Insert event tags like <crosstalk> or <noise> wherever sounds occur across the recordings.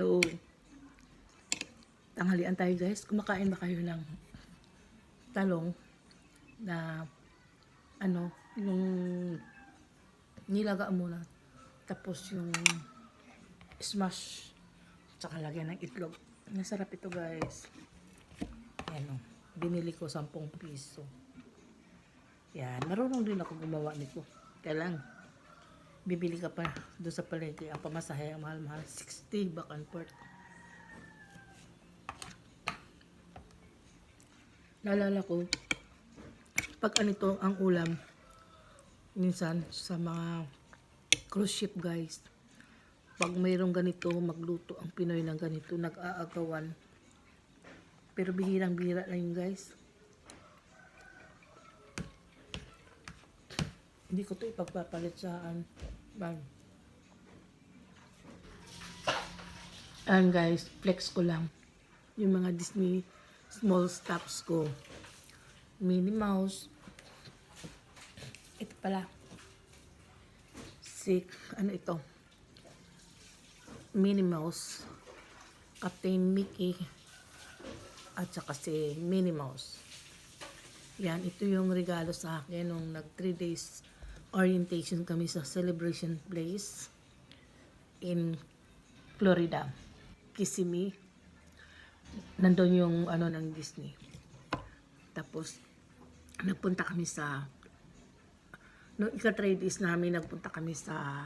Hello. Tanghalian tayo guys. Kumakain ba kayo ng talong na ano, yung nilaga muna. Tapos yung smash tsaka lagyan ng itlog. Masarap ito guys. Yan o. Binili ko 10 piso. Yan. Marunong din ako gumawa nito. Kaya lang, bibili ka pa doon sa palengke. Ang pamasahe, ang mahal-mahal. 60 back and forth. Naalala ko, pag anito ang ulam, minsan sa mga cruise ship guys, pag mayroong ganito, magluto ang Pinoy ng ganito, nag-aagawan. Pero bihirang-bihira lang yun guys. Hindi ko to ipagpapalit saan. Bang. Ayan guys, flex ko lang. Yung mga Disney small stops ko. Minnie Mouse. Ito pala. Si, ano ito? Minnie Mouse. Captain Mickey. At saka si Minnie Mouse. Yan, ito yung regalo sa akin nung nag 3 days orientation kami sa celebration place in Florida. Kissimmee. Nandun yung ano ng Disney. Tapos, nagpunta kami sa no ika 3 days namin nagpunta kami sa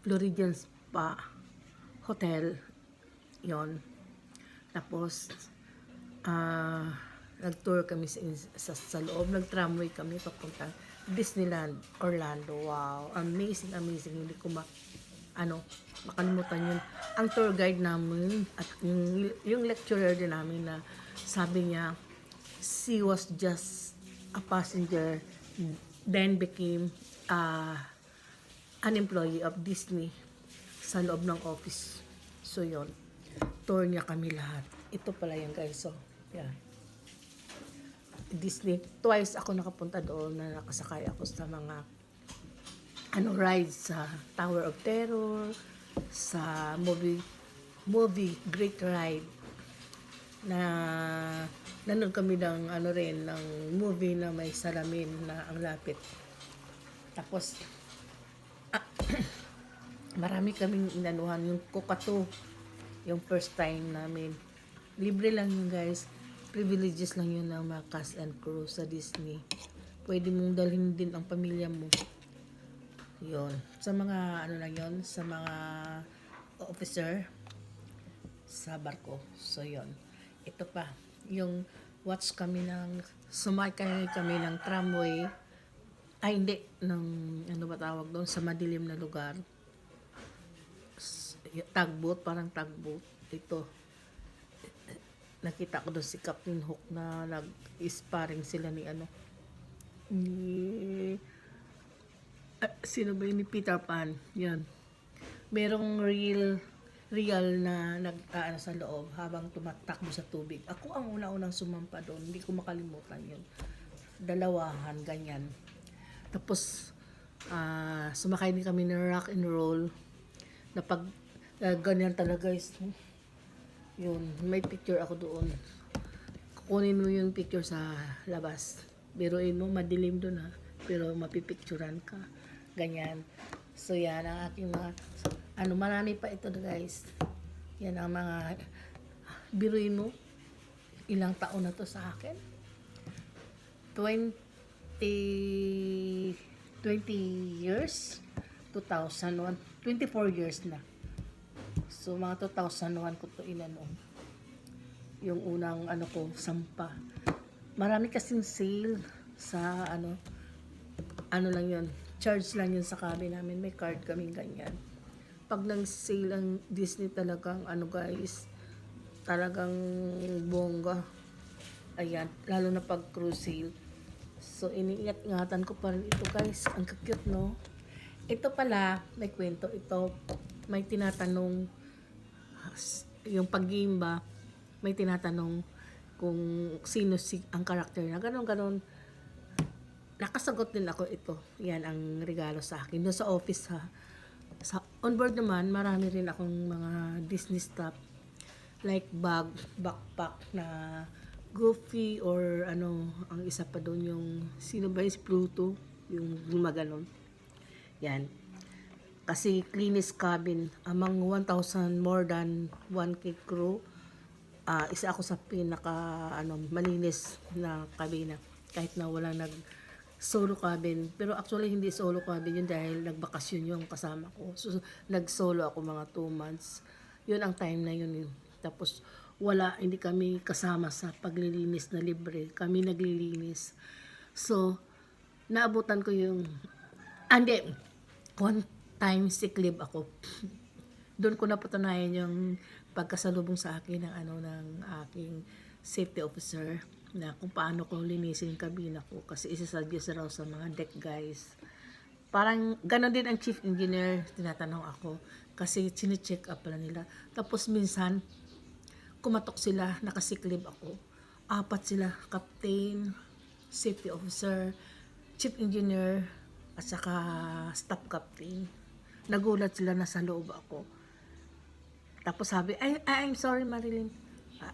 Floridian Spa Hotel yon tapos ah nag-tour kami sa, sa, sa loob nag-tramway kami papuntang Disneyland Orlando wow amazing amazing hindi ko ma ano makalimutan yun ang tour guide namin at yung, yung lecturer din namin na sabi niya she was just a passenger then became uh, an employee of Disney sa loob ng office. So, yon Tour niya kami lahat. Ito pala yan guys. So, yan. Disney. Twice ako nakapunta doon na nakasakay ako sa mga ano rides sa Tower of Terror, sa movie movie Great Ride na nanood kami ng ano rin ng movie na may salamin na ang lapit. Tapos ah, <clears throat> marami kaming inanuhan yung kokato yung first time namin. Libre lang yun guys. Privileges lang yun ng mga cast and crew sa Disney. Pwede mong dalhin din ang pamilya mo. Yun. Sa mga ano lang yun, sa mga officer sa barko. So yun. Ito pa, yung watch kami ng, sumakay kami ng tramway, ay hindi, ng, ano ba tawag doon, sa madilim na lugar. Tugboat, parang tugboat. Ito, nakita ko doon si Captain Hook na nag-sparring sila ni ano, ni, ah, sino ba yun? Ni Peter Pan. Yan. Merong real real na nag ano sa loob habang tumatakbo sa tubig. Ako ang una-unang sumampa doon. Hindi ko makalimutan yun. Dalawahan, ganyan. Tapos, ah sumakay din kami ng rock and roll. Na pag ah, ganyan talaga guys. Yun, may picture ako doon. Kukunin mo yung picture sa labas. Biruin mo, madilim doon ha. Pero mapipicturan ka. Ganyan. So yan ang aking mga, ano marami pa ito guys. Yan ang mga, biruin mo, ilang taon na to sa akin. 20, 20 years, 2001, 24 years na. So mga 2001 ko to inano. Yung unang ano ko, sampa. Marami kasing sale sa ano, ano lang yun, charge lang yun sa kabi namin. May card kaming ganyan. Pag nang sale ang Disney talagang ano guys, talagang bongga. Ayan, lalo na pag cruise sale. So, iniingat-ingatan ko pa rin ito guys. Ang cute no? Ito pala, may kwento. Ito, may tinatanong, yung pag-game ba, may tinatanong kung sino si ang karakter na. Ganon, ganon nakasagot din ako ito. Yan ang regalo sa akin. Doon sa office ha. Sa on board naman, marami rin akong mga Disney stuff. Like bag, backpack na goofy or ano, ang isa pa doon yung, sino ba yung si Pluto? Yung gumaganon. Yan. Kasi cleanest cabin among 1,000 more than 1K crew. ah isa ako sa pinaka ano malinis na kabina kahit na wala nag solo cabin. Pero actually hindi solo cabin yun dahil nagbakasyon yung kasama ko. So nag solo ako mga 2 months. Yun ang time na yun, yun. tapos wala hindi kami kasama sa paglilinis na libre. Kami naglilinis. So naabutan ko yung ah, hindi. One time sick leave ako <laughs> doon ko napatunayan yung pagkasalubong sa akin ng ano ng aking safety officer na kung paano ko linisin yung kabina ko kasi isasuggest raw sa mga deck guys. Parang ganon din ang chief engineer, tinatanong ako kasi chine-check up pala nila. Tapos minsan, kumatok sila, nakasiklib ako. Apat sila, captain, safety officer, chief engineer, at saka staff captain. Nagulat sila na sa loob ako. Tapos sabi, I, I'm sorry Marilyn.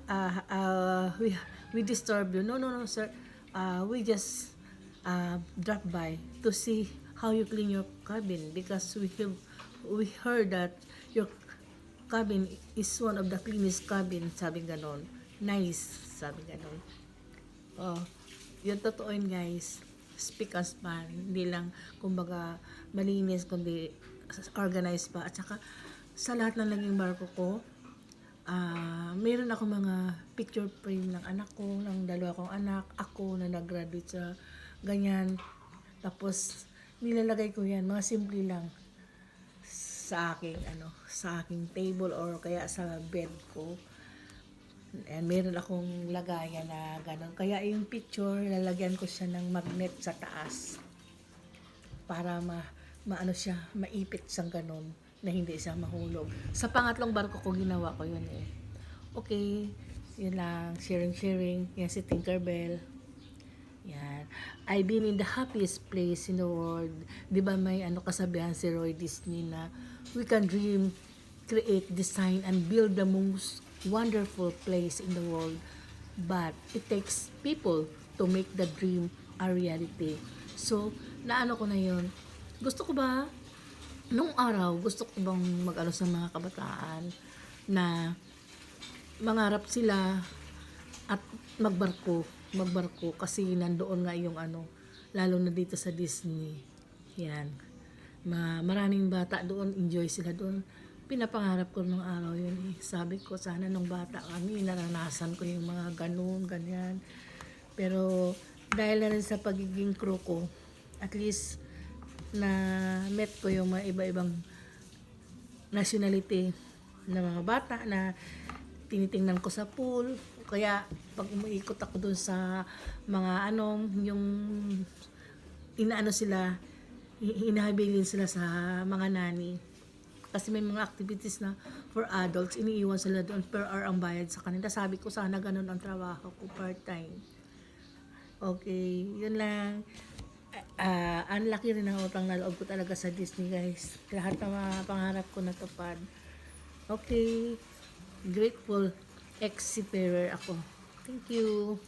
Uh, uh, we, we disturb you. No, no, no, sir. Uh, we just uh, drop by to see how you clean your cabin because we have we heard that your cabin is one of the cleanest cabin. Sabi ganon. Nice. Sabi ganon. Oh, yun totoo yun guys. Speak as man. Hindi lang, kumbaga, malinis, kundi organized pa. At saka, sa lahat ng naging barko ko, ah meron ako mga picture frame ng anak ko, ng dalawa kong anak, ako na nag-graduate sa ganyan. Tapos, nilalagay ko yan, mga simple lang sa aking ano sa aking table or kaya sa bed ko and meron akong lagayan na gano'n. Kaya yung picture, lalagyan ko siya ng magnet sa taas para ma maano siya, maipit siyang gano'n na hindi siya mahulog. Sa pangatlong barko ko ginawa ko yun eh. Okay, yun lang, sharing sharing. Yan si Tinkerbell. Yan. I've been in the happiest place in the world. Di ba may ano kasabihan si Roy Disney na we can dream, create, design, and build the most wonderful place in the world. But it takes people to make the dream a reality. So, naano ko na yun. Gusto ko ba, nung araw, gusto ko bang mag-ano sa mga kabataan na mangarap sila at magbarko, magbarko kasi nandoon nga yung ano, lalo na dito sa Disney. Yan. Ma maraming bata doon, enjoy sila doon. Pinapangarap ko nung araw yun eh. Sabi ko, sana nung bata kami, naranasan ko yung mga ganun, ganyan. Pero dahil na rin sa pagiging crew ko, at least na met ko yung mga iba-ibang nationality na mga bata na tinitingnan ko sa pool. Kaya pag umiikot ako dun sa mga ano, yung inaano sila, hi- hinahabilin sila sa mga nani. Kasi may mga activities na for adults, iniiwan sila doon per hour ang bayad sa kanila. Sabi ko sana ganun ang trabaho ko part-time. Okay, yun lang. Ah, ang laki rin ng utang na loob ko talaga sa Disney, guys. Lahat ng mga pangarap ko natupad. Okay, grateful ex-seafarer ako. Thank you.